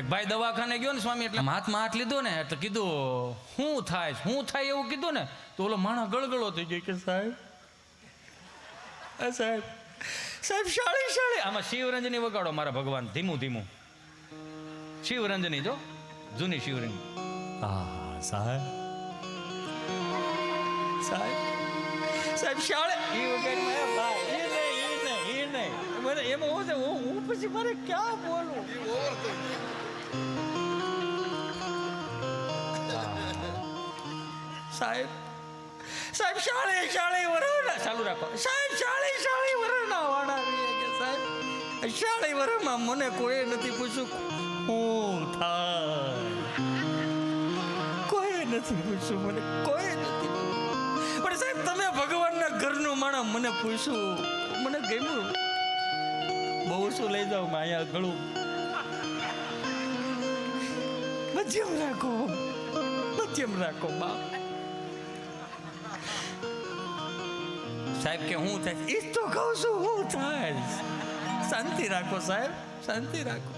એક ભાઈ દવાખાને ગયો ને સ્વામી એટલે હાથમાં હાથ લીધો ને એટલે કીધું શું થાય શું થાય એવું કીધું ને તો ઓલો માણસ ગળગળો થઈ ગયો કે સાહેબ? સાહેબ. સાહેબ શાળી શાળી. આમાં શિવરંજની વગાડો મારા ભગવાન ધીમું ધીમું. શિવરંજની જો જૂની શિવરંજની. હા સાહેબ. સાહેબ સાહેબ શાળે એ વગાડી મારા ભાઈ એ નહીં એ નહીં એ નહીં. મને એમાં હું પછી મારે ક્યાં બોલું સાહેબ સાહેબ, શાળે શાળે વરના ચાલુ રાખો. સાહેબ, શાળે શાળે વરના વાળા કે સાહેબ. શાળે વરમાં મને કોઈ નથી પૂછ્યું હું થાય. કોઈ નથી પૂછ્યું મને, કોઈ નથી પણ સાહેબ, તમે ભગવાનના ઘરનું માણસ મને પૂછ્યું. મને ગમ્યું. બહુ શું લઈ જાઉં, માયા ગળું. મધ્યમ રાખો મધ્યમ રાખો બાપ સાહેબ કે હું થાય? એ તો કહું છું હું થાય. શાંતિ રાખો સાહેબ. શાંતિ રાખો.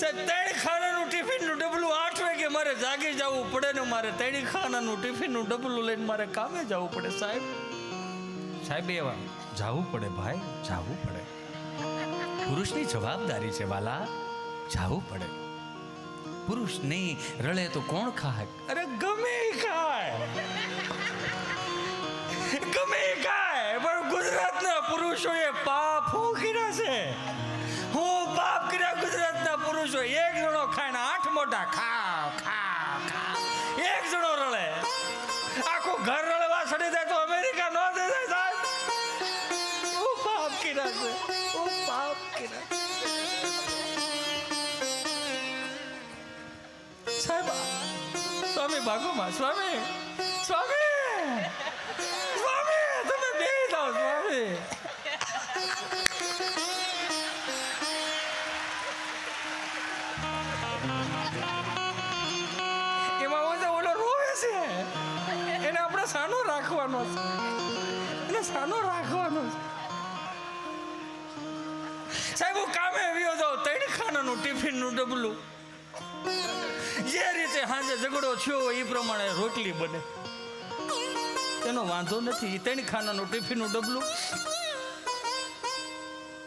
સાહેબ ત્રણ ખાનાનું ટિફિનનું ડબલું આઠ વાગે મારે જાગી જવું પડે ને મારે ત્રણ ખાનાનું ટિફિનનું ડબલું લઈને મારે કામે જવું પડે સાહેબ. સાહેબ એવા જવું પડે ભાઈ જવું પડે. પુરુષની જવાબદારી છે વાલા જવું પડે. પુરુષ નહીં રળે તો કોણ ખાય? અરે ગમે ખાય. ગમે ખાય, પણ ગુજરાતના પુરુષોએ પાપ હું કર્યા છે? હું પાપ કર્યા ગુજરાતના પુરુષો એક જણો ખાય ને આઠ મોટા ખા ખા ખા એક જણો રળે આખું ઘર રળવા સડી જાય તો અમેરિકા નો દે જાય સાહેબ. હું પાપ કર્યા છે, હું પાપ કર્યા સાહેબ, સ્વામી ભાગોમાં સ્વામી સ્વામી સ્વામી, તમે બે જાઓ, સ્વામી. એમાં ઓલો ઓલો રોવે છે. એને આપણે સાનો રાખવાનો છે. એને સાનો રાખવાનો સાહેબ, હું કામે આવ્યો જાઉં ત્રણ ખાનાનું ટિફિનનું ડબલું. જે રીતે સાંજે ઝઘડો થયો એ પ્રમાણે રોટલી બને. એનો વાંધો નથી ત્રણ ખાનાનું ટિફિનનું ડબલું.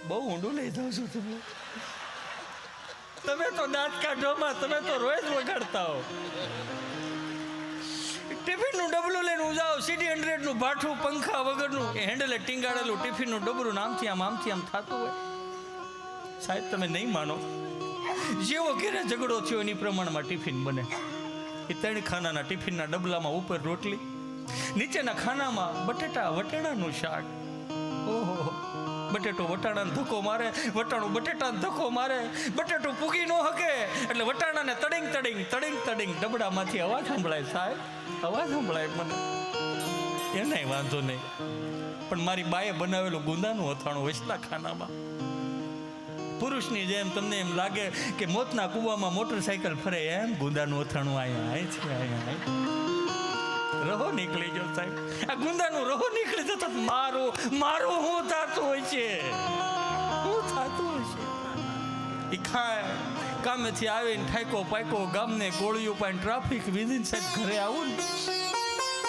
બહુ ઊંડું લઈ જાઓ છો તમે તમે તો દાંત કાઢવામાં તમે તો રોજ વગાડતા હો. ટિફિનનું ડબલું લઈને હું જાઉં સીડી હંડ્રેડનું ભાઠું, પંખા વગરનું હેન્ડલે ટીંગાડેલું ટિફિનનું ડબલું આમથી આમ આમથી આમ થતું હોય. સાહેબ, તમે નહીં માનો. જેવો ઘેરે ઝઘડો થયો એની પ્રમાણમાં ટિફિન બને. એ ત્રણ ખાનાના ટિફિનના ડબલામાં ઉપર રોટલી, નીચેના ખાનામાં બટેટા, વટેણાનું શાક. ઓહો, બટેટો વટાણાને ધક્કો મારે, વટાણું બટેટાને ધક્કો મારે, બટેટું પૂગી ન હકે. એટલે વટાણાને તડિંગ તડિંગ તડિંગ તડિંગ ડબડામાંથી અવાજ સંભળાય સાહેબ, અવાજ સંભળાય મને. એને વાંધો નહીં. પણ મારી બાએ બનાવેલું ગુંદાનું અથાણું વચલા ખાનામાં. પુરુષની જેમ તમને એમ લાગે કે મોતના કૂવામાં મોટરસાયકલ ફરે એમ? ગુંદાનું અથાણું અહીંયા છે અહીંયા રહો નીકળી ગયો સાહેબ. આ ગુંદાનું રહો નીકળી જતો મારો, મારું હું થતું હોય છે? હું થતું હોય છે? એ ખાય, કામેથી આવીને ઠાકો પાકો ગામને ગોળીઓ પાઈને ટ્રાફિક વિધિન સાહેબ ઘરે આવું ને,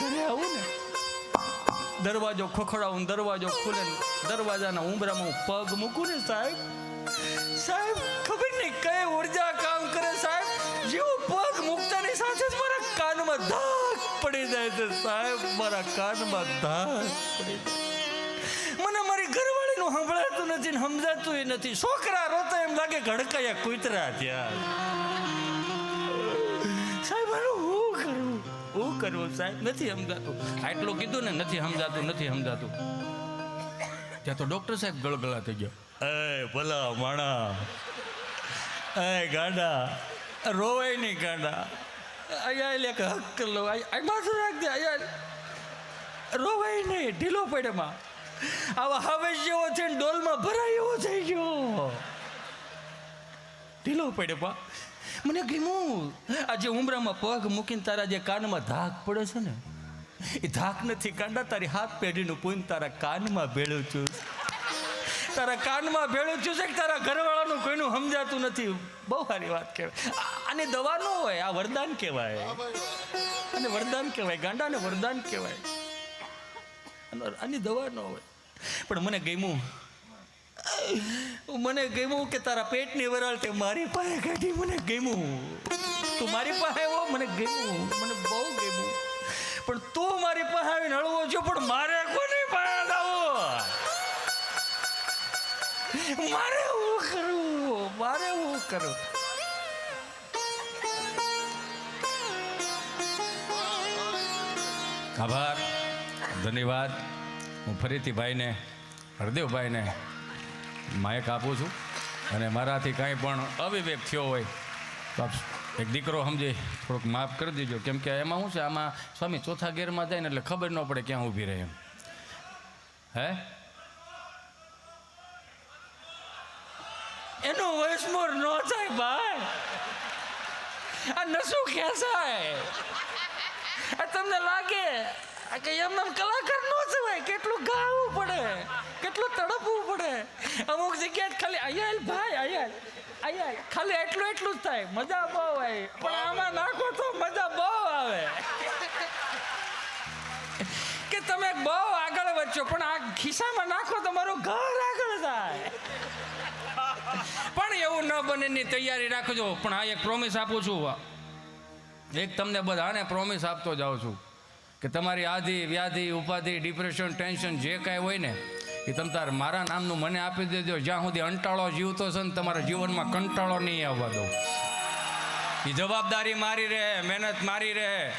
ઘરે આવું ને. દરવાજો ખોખડાવું, દરવાજો ખુલે દરવાજાના ઉંબરામાં પગ મૂકું ને સાહેબ સાહેબ, ખબર નહીં કઈ ઊર્જા કામ કરે સાહેબ? જેવો પગ મૂકતાની સાથે જ મારા કાનમાં ધાક પડી જાય છે સાહેબ, મારા કાનમાં ધાક પડી મને મારી ઘરવાળીનું સંભળાતું નથી ને સમજાતું નથી. છોકરા રોતા એમ લાગે ઘડકાયા કૂતરા ત્યાં હું કરવું સાહેબ? નથી સમજાતું. આટલું કીધું ને નથી સમજાતું નથી સમજાતું. ત્યાં તો ડોક્ટર સાહેબ ગળગળા થઈ ગયો. એ ભલા માણા. એ ગાંડા. રોવાય નહીં ગાંડા. અહીંયા એટલે કે હક લો. આ માથું રાખ દે અહીંયા રોવાય નહીં ઢીલો પડે માં આવા હવે જેવો છે ને ડોલમાં ભરાય એવો થઈ ગયો. ઢીલો પડે પા મને ગમ્યું. આજે ઉમરામાં પગ મૂકીને તારા જે કાનમાં ધાક પડે છે ને, એ ધાક નથી કાંડા, તારી હાથ પેઢીનું પૂન તારા કાનમાં ભેળું છું. તારા કાનમાં ભેળું છું છે કે તારા ઘરવાળાનું કોઈનું સમજાતું નથી? બહુ સારી વાત કહેવાય. આની દવા ન હોય, આ વરદાન કહેવાય. અને વરદાન કહેવાય ગાંડાને વરદાન કહેવાય. આની દવા ન હોય. પણ મને ગમ્યું. મને ગમ્યું કે તારા પેટની વરાળ તે મારી પાસે કાઢી મને ગમ્યું. તું મારી પાસે આવ્યો મને ગમ્યું. મને બહુ ગમ્યું. પણ તું મારી પાસે આવીને હળવો છો, પણ મારે કોની પાસે આવો? મારે હું કરું? મારે હું કરું? આભાર. ધન્યવાદ. હું ફરીથી ભાઈને, હરદેવભાઈને માયક આપું છું. અને મારાથી કાંઈ પણ અવિવેક થયો હોય, તો આપ એક દીકરો સમજે, થોડુંક માફ કરી દેજો. કેમ કે એમાં શું છે, આમાં સ્વામી ચોથા ગેરમાં જાય ને એટલે ખબર ન પડે ક્યાં ઊભી રહે એમ. હે? એનો વયસમોર ન થાય ભાઈ. આ નશું ખેંચાય તમને લાગે? આ કે એમ કલાકાર નો જવાય કેટલું ગાવું પડે, કેટલું તડપવું પડે. અમુક જગ્યાએ ખાલી અયાલ ભાઈ, અયાલ અયાલ. ખાલી એટલું એટલું જ થાય, મજા બહુ આવે. પણ આમાં નાખો તો મજા બહુ આવે. કે તમે બહુ આગળ વધશો, પણ આ ખિસ્સામાં નાખો તો મારું ઘર આગળ જાય. પણ એવું ન બને તૈયારી રાખજો. પણ આ એક પ્રોમિસ આપું છું એક તમને બધાને પ્રોમિસ આપતો જાઉં છું. કે તમારી આધિ, વ્યાધિ, ઉપાધિ ડિપ્રેશન ટેન્શન જે કાંઈ હોય ને, એ તમ તાર મારા નામનું મને આપી દેજો. જ્યાં સુધી અંટાળો જીવતો છે ને, તમારા જીવનમાં કંટાળો નહીં આવવા દો. એ જવાબદારી મારી રહે, મહેનત મારી રહે.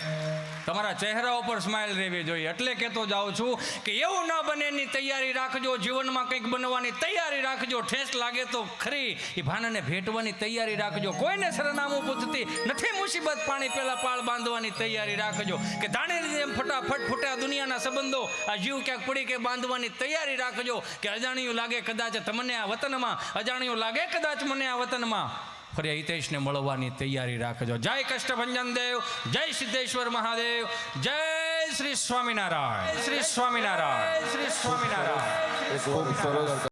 તમારા ચહેરા ઉપર સ્માઇલ રહેવી જોઈએ. એટલે કહેતો જાઉં છું કે એવું ન બને, એની તૈયારી રાખજો. જીવનમાં કંઈક બનવાની તૈયારી રાખજો. ઠેસ લાગે તો ખરી. એ ભાનાને ભેટવાની તૈયારી રાખજો. કોઈને સરનામું પૂછતી નથી મુસીબત. પાણી પહેલાં પાળ બાંધવાની તૈયારી રાખજો. કે ધાણેની જેમ ફટાફટ ફૂટ્યા દુનિયાના સંબંધો, આ જીવ ક્યાંક પડી કે બાંધવાની તૈયારી રાખજો. કે અજાણ્યું લાગે કદાચ તમને આ વતનમાં. અજાણ્યું લાગે કદાચ મને આ વતનમાં. ફરી હિતેશને મળવાની તૈયારી રાખજો. જય કષ્ટભંજન દેવ જય સિદ્ધેશ્વર મહાદેવ જય શ્રી સ્વામિનારાયણ. શ્રી સ્વામિનારાયણ. શ્રી સ્વામિનારાયણ.